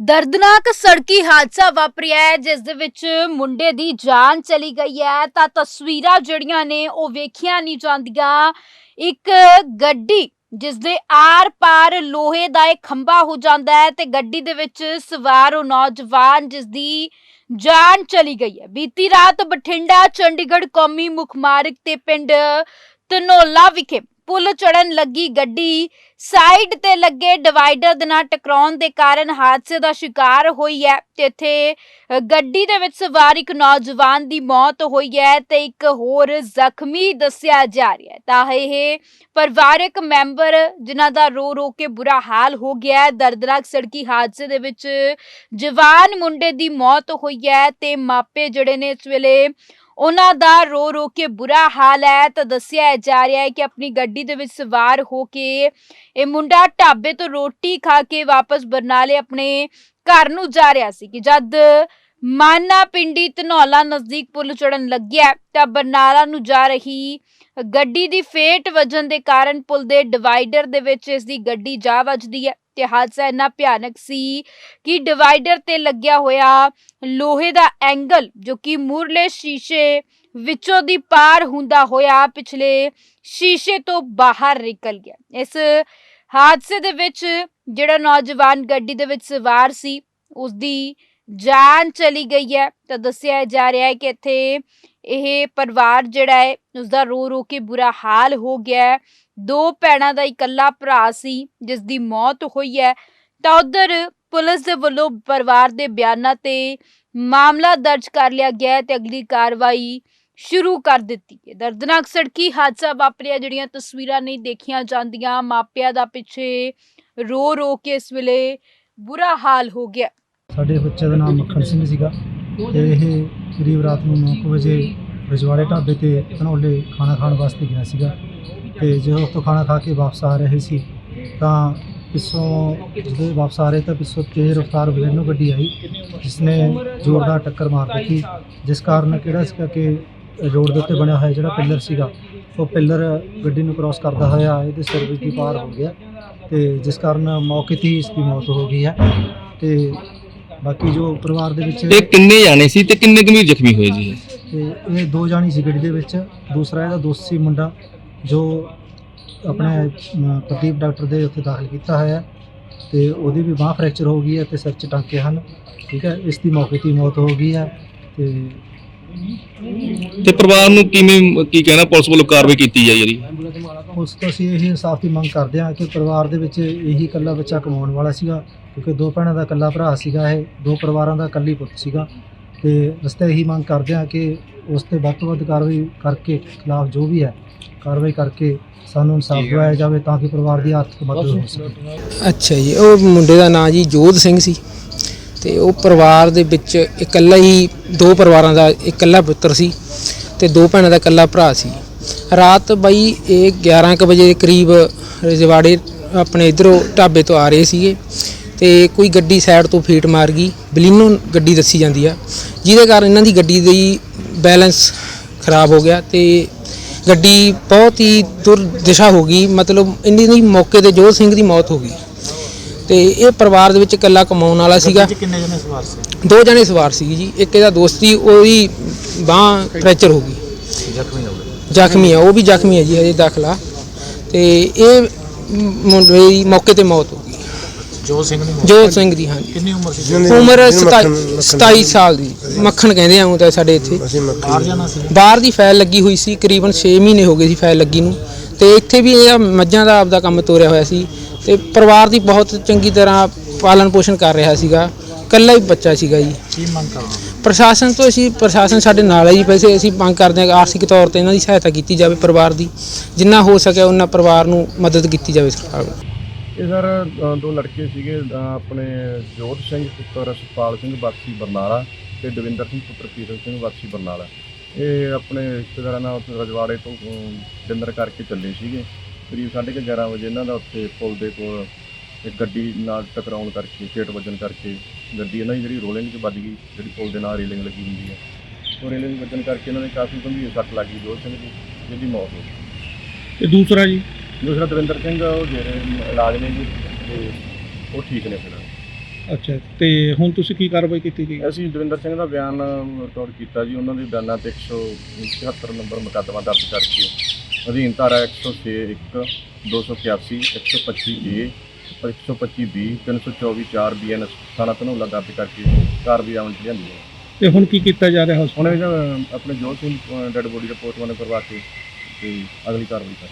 ਦਰਦਨਾਕ ਸੜਕੀ ਹਾਦਸਾ ਵਾਪਰਿਆ ਹੈ, ਜਿਸ ਦੇ ਵਿੱਚ ਮੁੰਡੇ ਦੀ ਜਾਨ ਚਲੀ ਗਈ ਹੈ। ਤਾਂ ਤਸਵੀਰਾਂ ਜਿਹੜੀਆਂ ਨੇ, ਉਹ ਵੇਖੀਆਂ ਨਹੀਂ ਜਾਂਦੀਆਂ। ਇੱਕ ਗੱਡੀ, ਜਿਸ ਦੇ ਆਰ-ਪਾਰ ਲੋਹੇ ਦਾ ਇੱਕ ਖੰਭਾ ਹੋ ਜਾਂਦਾ ਹੈ ਤੇ ਗੱਡੀ ਦੇ ਵਿੱਚ ਸਵਾਰ ਉਹ ਨੌਜਵਾਨ, ਜਿਸ ਦੀ ਜਾਨ ਚਲੀ ਗਈ ਹੈ। ਬੀਤੀ ਰਾਤ ਬਠਿੰਡਾ, ਚੰਡੀਗੜ੍ਹ ਕੌਮੀ ਮੁੱਖ ਮਾਰਗ ਤੇ ਪਿੰਡ ਧਨੌਲਾ ਵਿਖੇ ਪੁਲ ਚੜਨ ਲੱਗੀ ਗੱਡੀ। ਸਾਈਡ ਤੇ ਲੱਗੇ ਡਿਵਾਈਡਰ ਦੇ ਨਾਲ ਟਕਰਾਉਣ ਦੇ ਕਾਰਨ ਹਾਦਸੇ ਦਾ ਸ਼ਿਕਾਰ ਹੋਈ ਹੈ। ਤੇ ਇੱਥੇ ਗੱਡੀ ਦੇ ਵਿੱਚ ਸਵਾਰ ਇੱਕ ਨੌਜਵਾਨ ਦੀ ਮੌਤ ਹੋਈ ਹੈ ਤੇ ਇੱਕ ਹੋਰ ਜ਼ਖਮੀ ਦੱਸਿਆ ਜਾ ਰਿਹਾ ਹੈ। ਤਾਂ ਇਹ ਪਰਿਵਾਰਕ ਮੈਂਬਰ ਜਿਨ੍ਹਾਂ ਦਾ ਰੋ ਰੋ ਕੇ ਬੁਰਾ ਹਾਲ ਹੋ ਗਿਆ ਹੈ, ਦਰਦਨਾਕ ਸੜਕੀ ਹਾਦਸੇ ਦੇ ਵਿੱਚ ਜਵਾਨ ਮੁੰਡੇ ਦੀ ਮੌਤ ਹੋਈ ਹੈ ਤੇ ਮਾਪੇ ਜਿਹੜੇ ਨੇ ਇਸ ਵੇਲੇ ਉਹਨਾਂ ਦਾ ਰੋ ਰੋ ਕੇ ਬੁਰਾ ਹਾਲ ਹੈ ਤਾਂ ਦੱਸਿਆ ਜਾ ਰਿਹਾ ਹੈ ਕਿ ਆਪਣੀ ਗੱਡੀ ਦੇ ਵਿੱਚ ਸਵਾਰ ਹੋ ਕੇ ਇਹ ਮੁੰਡਾ ਢਾਬੇ ਤੋਂ ਰੋਟੀ ਖਾ ਕੇ ਵਾਪਸ ਬਰਨਾਲੇ ਆਪਣੇ ਘਰ ਨੂੰ ਜਾ ਰਿਹਾ ਸੀ ਕਿ ਜਦ ਮਾਨਾ ਪਿੰਡੀ ਧਨੌਲਾ ਨਜ਼ਦੀਕ ਪੁਲ ਚੜਨ ਲੱਗਿਆ ਤਾਂ ਬਰਨਾਲਾ ਨੂੰ ਜਾ ਰਹੀ ਗੱਡੀ ਦੀ ਫੇਟ ਵੱਜਣ ਦੇ ਕਾਰਨ ਪੁਲ ਦੇ ਡਿਵਾਈਡਰ ਦੇ ਵਿੱਚ ਇਸ ਦੀ ਗੱਡੀ ਜਾ ਵੱਜਦੀ ਹੈ। ਤੇ ਹਾਦਸਾ ਇੰਨਾ ਭਿਆਨਕ ਸੀ ਕਿ ਡਿਵਾਈਡਰ ਤੇ ਲੱਗਿਆ ਹੋਇਆ ਲੋਹੇ ਦਾ ਐਂਗਲ ਜੋ ਕਿ ਮੂਰਲੇ ਸ਼ੀਸ਼ੇ ਵਿੱਚੋਂ ਦੀ ਪਾਰ ਹੁੰਦਾ ਹੋਇਆ ਪਿਛਲੇ ਸ਼ੀਸ਼ੇ ਤੋਂ ਬਾਹਰ ਨਿਕਲ ਗਿਆ। ਇਸ ਹਾਦਸੇ ਦੇ ਵਿੱਚ ਜਿਹੜਾ ਨੌਜਵਾਨ ਗੱਡੀ ਦੇ ਵਿੱਚ ਸਵਾਰ ਸੀ ਉਸ ਦੀ ਜਾਨ ਚਲੀ ਗਈ ਹੈ। ਤਾਂ ਦੱਸਿਆ ਜਾ ਰਿਹਾ ਹੈ ਕਿ ਇੱਥੇ ਇਹ ਪਰਿਵਾਰ ਜਿਹੜਾ ਹੈ ਉਸ ਦਾ ਰੋ ਰੋ ਕੇ ਬੁਰਾ ਹਾਲ ਹੋ ਗਿਆ ਹੈ। ਦੋ ਭੈਣਾਂ ਦਾ ਇਕੱਲਾ ਭਰਾ ਸੀ ਜਿਸ ਦੀ ਮੌਤ ਹੋਈ ਹੈ। ਤਾਂ ਉਧਰ ਪੁਲਿਸ ਦੇ ਵੱਲੋਂ ਪਰਿਵਾਰ ਦੇ ਬਿਆਨਾਂ ਤੇ ਮਾਮਲਾ ਦਰਜ ਕਰ ਲਿਆ ਗਿਆ ਹੈ ਤੇ ਅਗਲੀ ਕਾਰਵਾਈ ਸ਼ੁਰੂ ਕਰ ਦਿੱਤੀ ਹੈ। ਦਰਦਨਾਕ ਸੜਕੀ ਹਾਦਸਾ ਵਾਪਰਿਆ, ਜਿਹੜੀਆਂ ਤਸਵੀਰਾਂ ਨਹੀਂ ਦੇਖੀਆਂ ਜਾਂਦੀਆਂ, ਮਾਪਿਆਂ ਦਾ ਪਿੱਛੇ ਰੋ ਰੋ ਕੇ ਇਸ ਵੇਲੇ ਬੁਰਾ ਹਾਲ ਹੋ ਗਿਆ। ਸਾਡੇ ਬੱਚੇ ਦਾ ਨਾਮ ਮੱਖਣ ਸਿੰਘ ਸੀਗਾ ਤੇ ਇਹ ਕਰੀਬ ਰਾਤ ਨੂੰ 9 ਵਜੇ ਰਜਵਾੜੇ ਢਾਬੇ ਤੇ ਧਨੌਲੇ ਖਾਣਾ ਖਾਣ ਵਾਸਤੇ ਗਿਆ ਸੀਗਾ। ਤੇ ਜਦੋਂ ਉੱਥੋਂ ਖਾਣਾ ਖਾ ਕੇ ਵਾਪਸ ਆ ਰਹੇ ਸੀ, ਤਾਂ ਪਿੱਛੋਂ ਜਦੋਂ ਵਾਪਸ ਆ ਰਹੇ ਤਾਂ ਪਿੱਛੋਂ ਤੇਜ਼ ਰਫ਼ਤਾਰ ਬਲੈਨੋ ਗੱਡੀ ਆਈ ਜਿਸ ਨੇ ਜ਼ੋਰਦਾਰ ਟੱਕਰ ਮਾਰ ਦਿੱਤੀ, ਜਿਸ ਕਾਰਨ ਕਿਹੜਾ ਸੀਗਾ ਕਿ ਰੋਡ ਦੇ ਉੱਤੇ ਬਣਿਆ ਹੋਇਆ ਜਿਹੜਾ ਪਿੱਲਰ ਸੀਗਾ, ਉਹ ਪਿੱਲਰ ਗੱਡੀ ਨੂੰ ਕ੍ਰਾਸ ਕਰਦਾ ਹੋਇਆ, ਇਹਦੇ ਸਿਰ ਵਿੱਚ ਦੀ ਪਾਰ ਹੋ ਗਿਆ ਤੇ ਜਿਸ ਕਾਰਨ ਮੌਕੇ ਤੇ ਹੀ ਇਸ ਦੀ ਮੌਤ ਹੋ ਗਈ ਹੈ। ਤੇ ਬਾਕੀ ਜੋ ਪਰਿਵਾਰ ਦੇ ਵਿੱਚ ਤੇ ਕਿੰਨੇ ਜਾਣੇ ਸੀ ਤੇ ਕਿੰਨੇ ਗੰਭੀਰ ਜ਼ਖਮੀ ਹੋਏ ਜੀ? ਤੇ ਇਹ ਦੋ ਜਾਣੀ ਸੀ ਗੱਡੀ ਦੇ ਵਿੱਚ ਦੂਸਰਾ ਇਹਦਾ ਦੋਸਤ ਸੀ ਮੁੰਡਾ ਜੋ ਆਪਣੇ ਅਮ, ਪ੍ਰਦੀਪ ਡਾਕਟਰ ਦੇ ਉੱਥੇ ਦਾਖਲ ਕੀਤਾ ਹੋਇਆ ਹੈ ਤੇ ਉਹਦੀ ਵੀ ਬਾਹ ਫ੍ਰੈਕਚਰ ਹੋ ਗਈ ਹੈ ਤੇ ਸਿਰ 'ਚ ਟਾਂਕੇ ਹਨ ਠੀਕ ਹੈ ਇਸ ਦੀ ਮੌਕੇ ਤੇ ਹੀ ਮੌਤ ਹੋ ਗਈ ਹੈ ਤੇ ਤੇ ਪਰਿਵਾਰ ਨੂੰ ਕਿਵੇਂ ਕੀ ਕਹਿਣਾ ਪੁਲਿਸ ਵੱਲੋਂ ਕਾਰਵਾਈ ਕੀਤੀ ਜਾਈ ਜਿਹੜੀ ਉਸ ਤੋਂ ਅਸੀਂ ਇਹ ਇਨਸਾਫ ਦੀ ਮੰਗ ਕਰਦੇ ਹਾਂ ਕਿ ਪਰਿਵਾਰ ਦੇ ਵਿੱਚ ਇਹੀ ਇਕੱਲਾ ਬੱਚਾ ਕਮਾਉਣ ਵਾਲਾ ਸੀਗਾ ਕਿਉਂਕਿ ਦੋ ਭੈਣਾਂ ਦਾ ਇਕੱਲਾ ਭਰਾ ਸੀਗਾ ਇਹ ਦੋ ਪਰਿਵਾਰਾਂ ਦਾ ਇਕੱਲੀ ਪੁੱਤ ਸੀਗਾ ਤੇ ਰਸਤੇ ਇਹੀ ਮੰਗ ਕਰਦੇ ਹਾਂ ਕਿ ਉਸ ਤੇ ਵੱਧ ਤੋਂ ਵੱਧ ਕਾਰਵਾਈ ਕਰਕੇ ਖਿਲਾਫ ਜੋ ਵੀ ਹੈ ਕਾਰਵਾਈ ਕਰਕੇ ਸਾਨੂੰ ਇਨਸਾਫ ਦਿਵਾਇਆ ਜਾਵੇ ਤਾਂ ਕਿ ਪਰਿਵਾਰ ਦੀ ਆਰਥਿਕ ਮਦਦ ਹੋ ਸਕੇ। ਅੱਛਾ ਜੀ ਉਹ ਮੁੰਡੇ ਦਾ ਨਾਂ ਜੀ ਜੋਧ ਸਿੰਘ ਸੀ ਤੇ ਉਹ ਪਰਿਵਾਰ ਦੇ ਵਿੱਚ ਇਕੱਲਾ ਹੀ ਦੋ ਪਰਿਵਾਰਾਂ ਦਾ ਇਕੱਲਾ ਪੁੱਤਰ ਸੀ ਤੇ ਦੋ ਭੈਣਾਂ ਦਾ ਇਕੱਲਾ ਭਰਾ ਸੀ। ਰਾਤ ਬਈ ਇਹ 11 ਕੁ ਵਜੇ ਦੇ ਕਰੀਬ ਰਜਵਾੜੇ ਆਪਣੇ ਇਧਰੋਂ ਢਾਬੇ ਤੋਂ ਆ ਰਹੇ ਸੀਗੇ। ਤੇ ਕੋਈ ਗੱਡੀ ਸਾਈਡ ਤੋਂ ਫੇਟ ਮਾਰ ਗਈ। ਬਲੀਨੋ ਗੱਡੀ ਦੱਸੀ ਜਾਂਦੀ ਆ। ਜਿਹਦੇ ਕਾਰਨ ਇਹਨਾਂ ਦੀ ਗੱਡੀ ਦੀ ਬੈਲੈਂਸ ਖਰਾਬ ਹੋ ਗਿਆ ਤੇ ਗੱਡੀ ਬਹੁਤ ਹੀ ਦੁਰਦਿਸ਼ਾ ਹੋ ਗਈ। ਮਤਲਬ ਇੰਨੀ ਦੀ ਮੌਕੇ ਤੇ ਜੋਧ ਸਿੰਘ ਦੀ ਮੌਤ ਹੋ ਗਈ। ਤੇ ਇਹ ਪਰਿਵਾਰ ਦੇ ਵਿੱਚ ਇਕੱਲਾ ਕਮਾਉਣ ਵਾਲਾ ਸੀਗਾ। ਕਿੰਨੇ ਜਣੇ ਸਵਾਰ ਸੀ? ਦੋ ਜਣੇ ਸਵਾਰ ਸੀ ਜੀ। ਇੱਕ ਇਹਦਾ ਦੋਸਤ ਸੀ ਉਹਦੀ ਬਾਹ ਫ੍ਰੈਕਚਰ ਹੋ ਗਈ। ਜ਼ਖਮੀ ਹੋ ਗਏ। ਜ਼ਖਮੀ ਆ ਉਹ ਵੀ ਜ਼ਖਮੀ ਹੈ ਜੀ ਹਜੇ ਦਾਖਲਾ। ਤੇ ਇਹ ਮੁੰਡੇ ਦੀ ਮੌਕੇ ਤੇ ਮੌਤ ਹੋ ਗਈ। ਜੋ ਸਿੰਘ ਨੇ ਜੋਤ ਸਿੰਘ ਦੀ ਹਾਂਜੀ। ਕਿੰਨੀ ਉਮਰ ਸੀ? ਉਮਰ 27 ਸਾਲ ਦੀ। ਮੱਖਣ ਕਹਿੰਦੇ ਆ ਊਂ ਤਾਂ ਸਾਡੇ ਇੱਥੇ। ਬਾਹਰ ਜਾਣਾ ਸੀ? ਬਾਹਰ ਦੀ ਫਾਈਲ ਲੱਗੀ ਹੋਈ ਸੀ ਕਰੀਬਨ 6 ਮਹੀਨੇ ਹੋ ਗਏ ਸੀ ਫਾਈਲ ਲੱਗੀ ਨੂੰ। ਤੇ ਇੱਥੇ ਵੀ ਇਹ ਮੱਝਾਂ ਦਾ ਆਪਦਾ ਕੰਮ ਤੋਰਿਆ ਹੋਇਆ ਸੀ। ਤੇ ਪਰਿਵਾਰ ਦੀ ਬਹੁਤ ਚੰਗੀ ਤਰ੍ਹਾਂ ਪਾਲਣ ਪੋਸ਼ਣ ਕਰ ਰਿਹਾ ਸੀਗਾ। ਕੱਲਾ ਹੀ ਬੱਚਾ ਸੀਗਾ ਜੀ। ਕੀ ਮੰਗ ਕਰਦੇ? ਪ੍ਰਸ਼ਾਸਨ ਤੋਂ ਅਸੀਂ ਪ੍ਰਸ਼ਾਸਨ ਸਾਡੇ ਨਾਲ ਹੈ ਜੀ। ਵੈਸੇ ਅਸੀਂ ਮੰਗ ਕਰਦੇ ਹਾਂ ਕਿ ਆਰਥਿਕ ਤੌਰ ਤੇ ਇਹਨਾਂ ਦੀ ਸਹਾਇਤਾ ਕੀਤੀ ਜਾਵੇ ਪਰਿਵਾਰ ਦੀ। ਜਿੰਨਾ ਹੋ ਸਕੇ ਉਹਨਾਂ ਪਰਿਵਾਰ ਨੂੰ ਮਦਦ ਕੀਤੀ ਜਾਵੇ ਸਰਕਾਰ ਵੱਲੋਂ। ਇਹ ਸਰ ਅ, ਦੋ ਲੜਕੇ ਸੀਗੇ ਅ, ਆਪਣੇ ਜੋਤ ਸਿੰਘ ਪੁੱਤਰ ਸੁਖਪਾਲ ਸਿੰਘ ਵਾਸੀ ਬਰਨਾਲਾ ਤੇ ਦਵਿੰਦਰ ਸਿੰਘ ਪੁੱਤਰ ਕੀਰਤ ਸਿੰਘ ਵਾਸੀ ਬਰਨਾਲਾ। ਇਹ ਆਪਣੇ ਰਿਸ਼ਤੇਦਾਰਾਂ ਨਾਲ ਉੱਥੇ ਰਜਵਾੜੇ ਤੋਂ ਡਿਨਰ ਕਰਕੇ ਚੱਲੇ ਸੀਗੇ। ਕਰੀਬ 11:30 ਵਜੇ ਇਹਨਾਂ ਦਾ ਉੱਥੇ ਪੁਲ ਦੇ ਕੋਲ ਇੱਕ ਗੱਡੀ ਨਾਲ ਟਕਰਾਉਣ ਕਰਕੇ ਫੇਟ ਵੱਜਣ ਕਰਕੇ ਗੱਡੀ ਇਹਨਾਂ ਦੀ ਜਿਹੜੀ ਰੋਲਿੰਗ 'ਚ ਵੱਜ ਗਈ ਜਿਹੜੀ ਪੁਲ ਦੇ ਨਾਲ ਰੇਲਿੰਗ ਲੱਗੀ ਹੁੰਦੀ ਹੈ। ਉਹ ਰੇਲਿੰਗ ਵੱਜਣ ਕਰਕੇ ਇਹਨਾਂ ਦੇ ਕਾਫੀ ਗੰਭੀਰ ਸੱਟ ਲੱਗੀ ਜੋਤ ਸਿੰਘ ਦੀ ਜਿਹਦੀ ਮੌਤ ਹੋ ਗਈ। ਤੇ ਦੂਸਰਾ ਜੀ? ਦੂਸਰਾ ਦਵਿੰਦਰ ਸਿੰਘ ਉਹ ਜਿਹੜੇ ਇਲਾਜ ਨੇ ਜੀ ਤੇ ਉਹ ਠੀਕ ਨੇ ਫਿਰ। ਅੱਛਾ ਤੇ ਹੁਣ ਤੁਸੀਂ ਕੀ ਕਾਰਵਾਈ ਕੀਤੀ ਗਈ? ਅਸੀਂ ਦਵਿੰਦਰ ਸਿੰਘ ਦਾ ਬਿਆਨ ਰਿਕਾਰਡ ਕੀਤਾ ਜੀ ਉਹਨਾਂ ਦੇ ਬਿਆਨਾਂ ਤੇ 177 ਨੰਬਰ ਮੁਕੱਦਮਾ ਦਰਜ ਕਰਕੇ ਅਧੀਨ ਧਾਰਾ 106 1 281 125 ਏ 125 ਬੀ 324 4 ਬੀਐਨਐਸ ਥਾਣਾ ਧਨੌਲਾ ਦਰਜ ਕਰਕੇ ਕਾਰਵਾਈ ਅਮਲ 'ਚ ਲਿਆਂਦੀ ਹੈ। ਤੇ ਹੁਣ ਕੀ ਕੀਤਾ ਜਾ ਰਿਹਾ ਹੁਣ ਇਹ ਆਪਣੇ ਜੋਤ ਸਿੰਘ ਡੈਡ ਬੋਡੀ ਦਾ ਪੋਸਟਮਾਰਟਮ ਕਰਵਾ ਕੇ ਤੇ ਅਗਲੀ ਕਾਰਵਾਈ ਕਰ